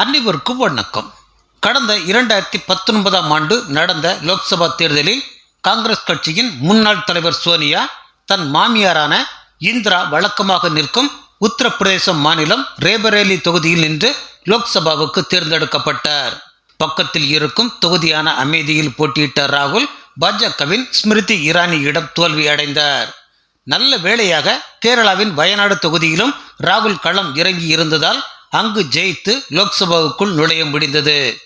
அனைவருக்கும் வணக்கம். கடந்த இரண்டாயிரத்தி பத்தொன்பதாம் ஆண்டு நடந்த லோக்சபா தேர்தலில் காங்கிரஸ் கட்சியின் முன்னாள் தலைவர் சோனியா தன் மாமியாரான இந்திரா வழக்கமாக நிற்கும் உத்தரப்பிரதேச மாநிலம் ரேபரேலி தொகுதியில் நின்று லோக்சபாவுக்கு தேர்ந்தெடுக்கப்பட்டார். பக்கத்தில் இருக்கும் தொகுதியான அமேதியில் போட்டியிட்ட ராகுல் பாஜகவின் ஸ்மிருதி இரானியிடம் தோல்வி அடைந்தார். நல்ல வேளையாக கேரளாவின் வயநாடு தொகுதியிலும் ராகுல் களம் இறங்கி இருந்ததால் அங்கு ஜெயித்து லோக்சபாவுக்குள் நுழைய முடிந்தது.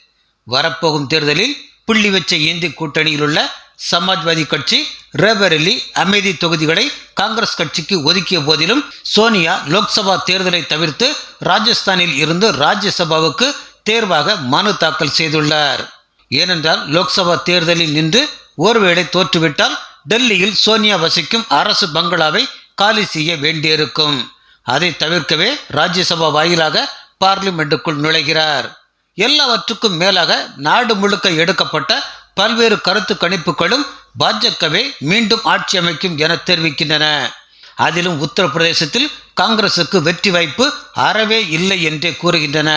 வரப்போகும் தேர்தலில் புள்ளி வச்ச இந்தி கூட்டணியில் உள்ள சமாஜ்வாதி கட்சி ரேபரெலி அமேதி தொகுதிகளை காங்கிரஸ் கட்சிக்கு ஒதுக்கிய போதிலும் சோனியா லோக்சபா தேர்தலை தவிர்த்து ராஜஸ்தானில் இருந்து ராஜ்யசபாவுக்கு தேர்வாக மனு தாக்கல் செய்துள்ளார். ஏனென்றால் லோக்சபா தேர்தலில் நின்று ஒருவேளை தோற்றுவிட்டால் டெல்லியில் சோனியா வசிக்கும் அரசு பங்களாவை காலி செய்ய வேண்டியிருக்கும். அதை தவிர்க்கவே ராஜ்யசபா வாயிலாக பார்லிமெண்ட்டுக்குள் நுழைகிறார். எல்லாவற்றுக்கும் மேலாக நாடு முழுக்க எடுக்கப்பட்ட பல்வேறு கருத்து கணிப்புகளும் பாஜகவே மீண்டும் ஆட்சி அமைக்கும் என தெரிவிக்கின்றன. அதிலும் உத்தரப்பிரதேசத்தில் காங்கிரசுக்கு வெற்றி வாய்ப்பு அறவே இல்லை என்றே கூறுகின்றன.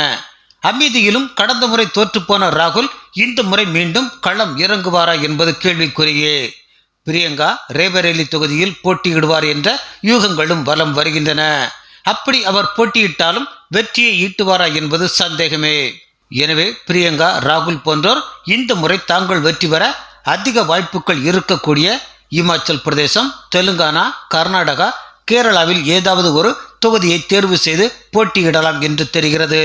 அமீதியிலும் கடந்த முறை தோற்றுப்போன ராகுல் இந்த முறை மீண்டும் களம் இறங்குவாரா என்பது கேள்விக்குறியே. பிரியங்கா ரேபரேலி தொகுதியில் போட்டியிடுவார் என்ற யூகங்களும் வலம் வருகின்றன. அப்படி அவர் போட்டியிட்டாலும் வெற்றியை ஈட்டுவாரா என்பது சந்தேகமே. எனவே பிரியங்கா ராகுல் போன்றோர் இந்த முறை தாங்கள் வெற்றி பெற அதிக வாய்ப்புகள் இருக்கக்கூடிய இமாச்சல் பிரதேசம் தெலுங்கானா கர்நாடகா கேரளாவில் ஏதாவது ஒரு தொகுதியை தேர்வு செய்து போட்டியிடலாம் என்று தெரிகிறது.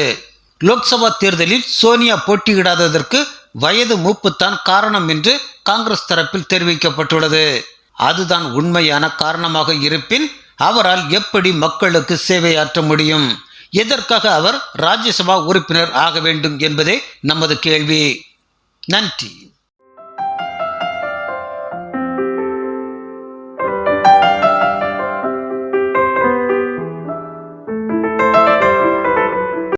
லோக்சபா தேர்தலில் சோனியா போட்டியிடாததற்கு வயது மூப்புத்தான் காரணம் என்று காங்கிரஸ் தரப்பில் தெரிவிக்கப்பட்டுள்ளது. அதுதான் உண்மையான காரணமாக இருப்பின் அவரால் எப்படி மக்களுக்கு சேவையாற்ற முடியும்? எதற்காக அவர் ராஜ்யசபா உறுப்பினர் ஆக வேண்டும் என்பதே நமது கேள்வி. நன்றி.